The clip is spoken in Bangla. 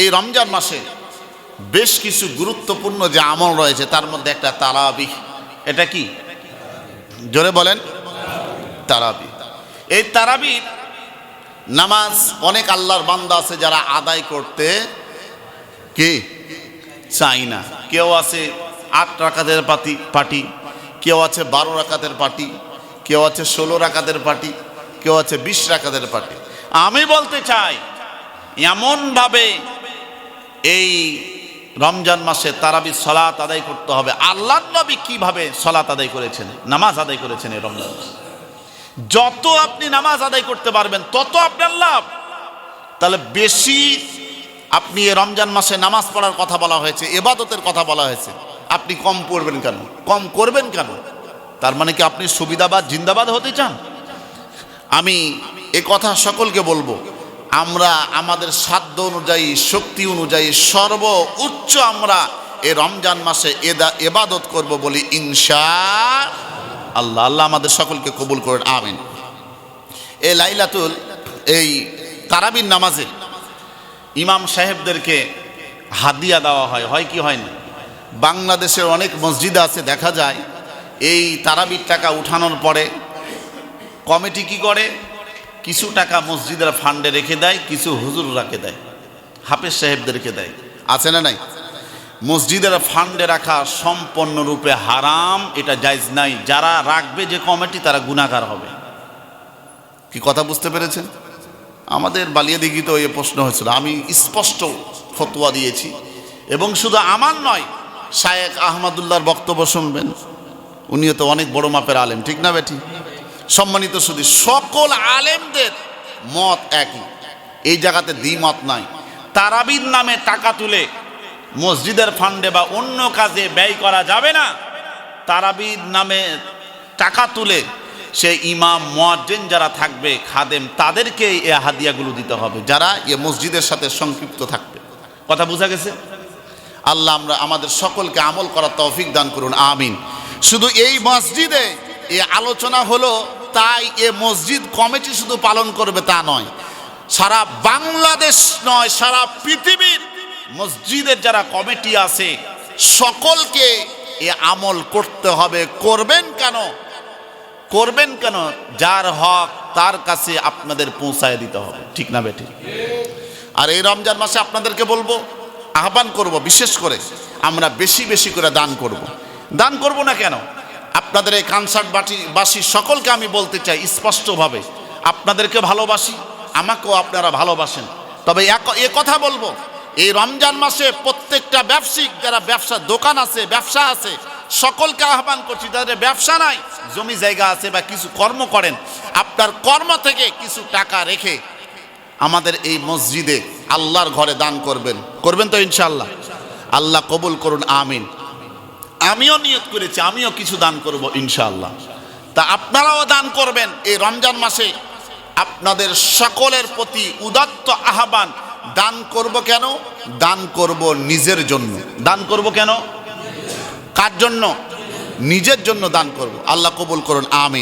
এই রমজান মাসে বেশ কিছু গুরুত্বপূর্ণ যে আমল রয়েছে, তার মধ্যে একটা তারাবি এটা কি? জোরে বলেন। তারাবি এই তারাবির নামাজ অনেক আল্লাহর বান্দা আছে যারা আদায় করতে কি? চাই না। কেউ আছে আট রাকাতের পাতি পার্টি কেউ আছে বারো রাকাতের পার্টি কেউ আছে ষোলো রাকাতের পার্টি কেউ আছে বিশ রাকাতের পার্টি আমি বলতে চাই, এমনভাবে এই রমজান মাসে তারাবি সলাত আদায় করতে হবে। আল্লাহ নবী কীভাবে সলাত আদায় করেছেন? নামাজ আদায় করেছেন এই রমজান যত আপনি নামাজ আদায় করতে পারবেন, তত আপনার লাভ। তাহলে বেশি আপনি এই রমজান মাসে নামাজ পড়ার কথা বলা হয়েছে, এবাদতের কথা বলা হয়েছে। আপনি কম পড়বেন কেন? কম করবেন কেন? তার মানে কি আপনি সুবিধাবাদ জিন্দাবাদ হতে চান? আমি এ কথা সকলকে বলব। আমরা আমাদের সাধ্য অনুযায়ী, শক্তি অনুযায়ী সর্ব উচ্চ আমরা এ রমজান মাসে এদা, এবাদত করব বলি ইনশা আল্লাহ। আল্লাহ আমাদের সকলকে কবুল করেন, আমিন। এ লাইলাতুল, এই তারাবির নামাজে ইমাম সাহেবদেরকে হাদিয়া দেওয়া হয় হয় কি হয় না? বাংলাদেশের অনেক মসজিদ আছে, দেখা যায়। এই তারাবির টাকা উঠানোর পরে কমিটি কি করে? কিছু টাকা মসজিদের ফান্ডে রেখে দেয়, কিছু হুজুর রাখে দেয়, হাফেজ সাহেবদেরকে দেয়। আছে না নাই? মসজিদের ফান্ডে রাখা সম্পূর্ণরূপে হারাম, এটা জায়জ নাই। যারা রাখবে যে কমিটি, তারা গুণাগার হবে। কি কথা বুঝতে পেরেছেন? আমাদের বালিয়া দিঘিতে এ প্রশ্ন হয়েছিল। আমি স্পষ্ট ফতোয়া দিয়েছি। এবং শুধু আমার নয় শায়েক আহমদুল্লাহর বক্তব্য শুনবেন। উনিও তো অনেক বড় মাপের আলেম, ঠিক না বেটি? সম্মানিত শুধু সকল আলেমদের মত একই। এই জায়গাতে দ্বিমত নাই। তারাবির নামে টাকা তুলে মসজিদের ফান্ডে বা অন্য কাজে ব্যয় করা যাবে না। তারাবির নামে টাকা তুলে সে ইমাম, মোয়াজ্জেন যারা থাকবে, খাদেম, তাদেরকে এ হাদিয়াগুলো দিতে হবে, যারা এ মসজিদের সাথে সংক্ষিপ্ত থাকবে। কথা বোঝা গেছে? আল্লাহ আমরা আমাদের সকলকে আমল করার তৌফিক দান করুন, আমিন। শুধু এই মসজিদে এ আলোচনা হলো তাই এ মসজিদ কমিটি শুধু পালন করবে তা নয়, সারা বাংলাদেশ নয়, সারা পৃথিবীর মসজিদের যারা কমিটি আছে, সকলকে এ আমল করতে হবে। করবেন কেন? করবেন কেন? যার হক তার কাছে আপনাদের পৌঁছায় দিতে হবে। ঠিক না বেঠিক আর এই রমজান মাসে আপনাদেরকে বলব, আহ্বান করব বিশেষ করে, আমরা বেশি বেশি করে দান করব। দান করব না কেন? আপনাদের এই কনসার্ট বাটি বাসী সকলকে আমি বলতে চাই স্পষ্টভাবে, আপনাদেরকে ভালোবাসি, আমাকেও আপনারা ভালোবাসেন। তবে এক- এ কথা বলব, এই রমজান মাসে প্রত্যেকটা ব্যবসায়িক, যারা ব্যবসা দোকান আছে, ব্যবসা আছে, সকলকে আহ্বান করছি, তাদের ব্যবসা নাই, জমি জায়গা আছে বা কিছু কর্ম করেন, আপনার কর্ম থেকে কিছু টাকা রেখে আমাদের এই মসজিদে আল্লাহর ঘরে দান করবেন। করবেন তো ইনশাল্লাহ আল্লাহ কবুল করুন, আমিন। আমিও নিয়ত করেছি, আমিও কিছু দান করব ইনশাআল্লাহ। তা আপনারাও দান করবেন এই রমজান মাসে। আপনাদের সকলের প্রতি উদাত্ত আহ্বান, দান করব কেন? দান করব নিজের জন্য। দান করব কেন? কার জন্য? নিজের জন্য দান করব। আল্লাহ কবুল করুন, আমিন।